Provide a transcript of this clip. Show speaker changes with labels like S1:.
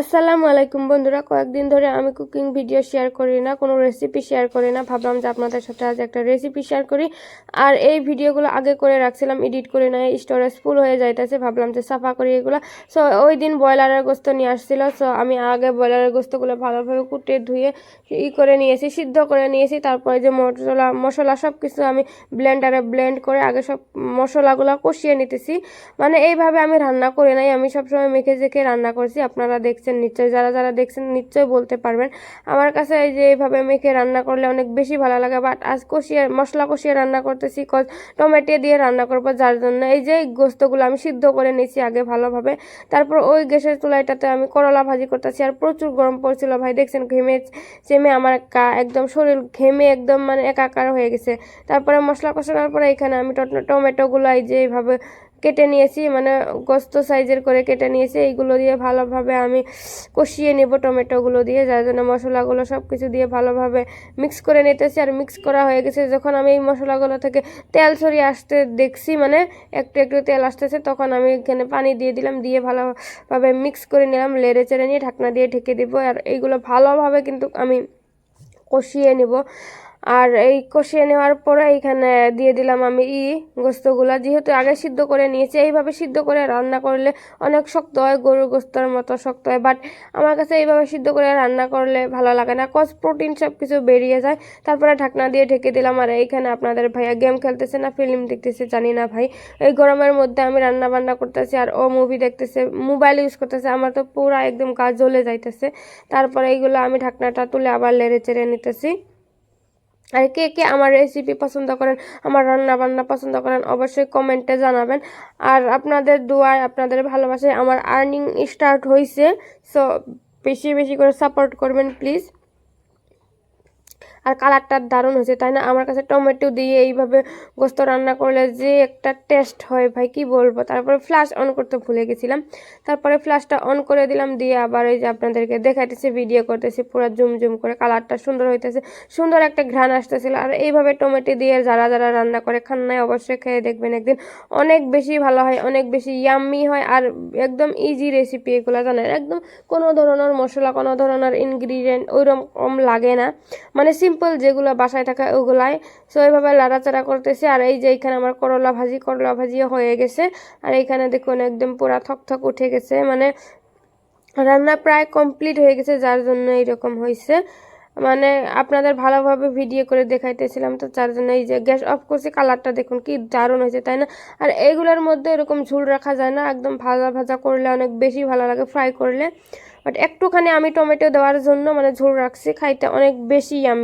S1: আসসালামু আলাইকুম বন্ধুরা, কয়েকদিন ধরে আমি কুকিং ভিডিও শেয়ার করি না, কোনো রেসিপি শেয়ার করি না। ভাবলাম যে আপনাদের সাথে আজ একটা রেসিপি শেয়ার করি। আর এই ভিডিওগুলো আগে করে রাখছিলাম এডিট করে না স্টোরেজ ফুল হয়ে যাইতেছে, ভাবলাম যে সাফা করি এগুলো। সো ওই দিন ব্রয়লারের গোস্ত নিয়ে আসছিল সো আমি আগে ব্রয়লারের গোস্তগুলো ভালোভাবে কুটে ধুয়ে ই করে নিয়েছি, সিদ্ধ করে নিয়েছি। তারপরে যে মশলা মশলা সব কিছু আমি ব্লেন্ডারে ব্লেন্ড করে আগে সব মশলাগুলো কষিয়ে নিতেছি। মানে এইভাবে আমি রান্না করি নাই, আমি সবসময় মেখে জেখে রান্না করছি, আপনারা দেখছেন নিশ্চয়ই যারা যারা দেখছেন, নিশ্চয়ই বলতে পারবেন। আমার কাছে এই যে এইভাবে মেখে রান্না করলে অনেক বেশি ভালো লাগে বাট আজ কষিয়ে, মশলা কষিয়ে রান্না করতেছি কজ টমেটো দিয়ে রান্না করব, যার জন্য এই যে গোস্তগুলো আমি সিদ্ধ করে নিয়েছি আগে ভালোভাবে। তারপর ওই গ্যাসের চুলাইটাতে আমি করলা ভাজি করতেছি, আর প্রচুর গরম পড়ছিল ভাই, দেখছেন ঘেমে, চেমে আমার কা একদম শরীর ঘেমে একদম মানে একাকার হয়ে গেছে। তারপরে মশলা কষানোর পরে এখানে আমি টমেটোগুলো এই যে এইভাবে কেটে নিয়েছি মানে গোস্ত সাইজের করে কেটে নিয়েছি। এইগুলো দিয়ে ভালোভাবে আমি কষিয়ে নেব টমেটোগুলো দিয়ে, যার জন্য মশলাগুলো সব কিছু দিয়ে ভালোভাবে মিক্স করে নিতেছি। আর মিক্স করা হয়ে গেছে, যখন আমি এই মশলাগুলো থেকে তেল ছড়িয়ে আসতে দেখছি মানে একটু একটু তেল আসতেছে, তখন আমি এখানে পানি দিয়ে দিলাম, দিয়ে ভালোভাবে মিক্স করে নিলাম, লেড়ে চেড়ে নিয়ে ঢাকনা দিয়ে ঢেকে দিব। আর এইগুলো ভালোভাবে কিন্তু আমি কষিয়ে নিব। আর এই কষিয়ে নেওয়ার পরে এইখানে দিয়ে দিলাম আমি ই গোস্তগুলা। যেহেতু আগে সিদ্ধ করে নিয়েছি, এইভাবে সিদ্ধ করে রান্না করলে অনেক শক্ত হয়, গরুর গোস্তর মতো শক্ত হয়। বাট আমার কাছে এইভাবে সিদ্ধ করে রান্না করলে ভালো লাগে না। কজ প্রোটিন সব কিছু বেরিয়ে যায়। তারপরে ঢাকনা দিয়ে ঢেকে দিলাম। আর এইখানে আপনাদের ভাইয়া গেম খেলতেছে না, ফিল্ম দেখতেছে, জানি না ভাই। এই গরমের মধ্যে আমি রান্না বান্না করতেছি আর ও মুভি দেখতেছে মোবাইল ইউজ করতেছে। আমার তো পুরা একদম কাজ জ্বলে যাইতেছে। তারপরে এইগুলো আমি ঢাকনাটা তুলে আবার লেড়ে চেড়ে নিতেছি। আর কে কে আমার রেসিপি পছন্দ করেন, আমার রান্না বান্না পছন্দ করেন, অবশ্যই কমেন্টে জানাবেন। আর আপনাদের দোয়ায়, আপনাদের ভালোবাসায় আমার আর্নিং স্টার্ট হয়েছে সো বেশি বেশি করে সাপোর্ট করবেন প্লিজ আর কালারটা দারুণ হয়েছে, তাই না? আমার কাছে টমেটো দিয়ে এইভাবে গোস্ত রান্না করলে যে একটা টেস্ট হয় ভাই, কি বলব? তারপরে ফ্ল্যাশ অন করতে ভুলে গেছিলাম। তারপরে ফ্ল্যাশটা অন করে দিলাম, দিয়ে আবার এই যে আপনাদেরকে দেখাইতেছি ভিডিও করতেছি, পুরো জুম জুম করে কালারটা সুন্দর হইতেছে, সুন্দর একটা ঘ্রাণ আসতেছিল। আর এইভাবে টমেটো দিয়ে যারা যারা রান্না করে খান নাই, অবশ্যই খেয়ে দেখবেন একদিন। অনেক বেশি ভালো হয়, অনেক বেশি ইয়াম্মি হয়, আর একদম ইজি রেসিপি এগুলো জানেন। একদম কোনো ধরনের মশলা, কোনো ধরনের ইনগ্রিডিয়েন্ট ওইরকম লাগে না। মানে সিম্পল যেগুলো বাসায় থাকা ওগুলাই। সো এইভাবে লাড়াচাড়া করতেছি। আর এই যে এইখানে আমার করলা ভাজি, করলা ভাজিও হয়ে গেছে। আর এইখানে দেখুন একদম পুরা থকথক উঠে গেছে। মানে রান্না প্রায় কমপ্লিট হয়ে গেছে, যার জন্য এইরকম হয়েছে মানে আপনাদের ভালোভাবে ভিডিও করে দেখাইতেছিলাম তো, যার জন্য এই যে গ্যাস অফ করছি, কালারটা দেখুন কি দারুণ হয়েছে, তাই না? আর এইগুলোর মধ্যে এরকম ঝুল রাখা যায় না, একদম ভাজা ভাজা করলে অনেক বেশি ভালো লাগে ফ্রাই করলে। বাট একটুখানি আমি টমেটো দেওয়ার জন্য মানে ঝোল রাখছি, খাইতে অনেক বেশি আমি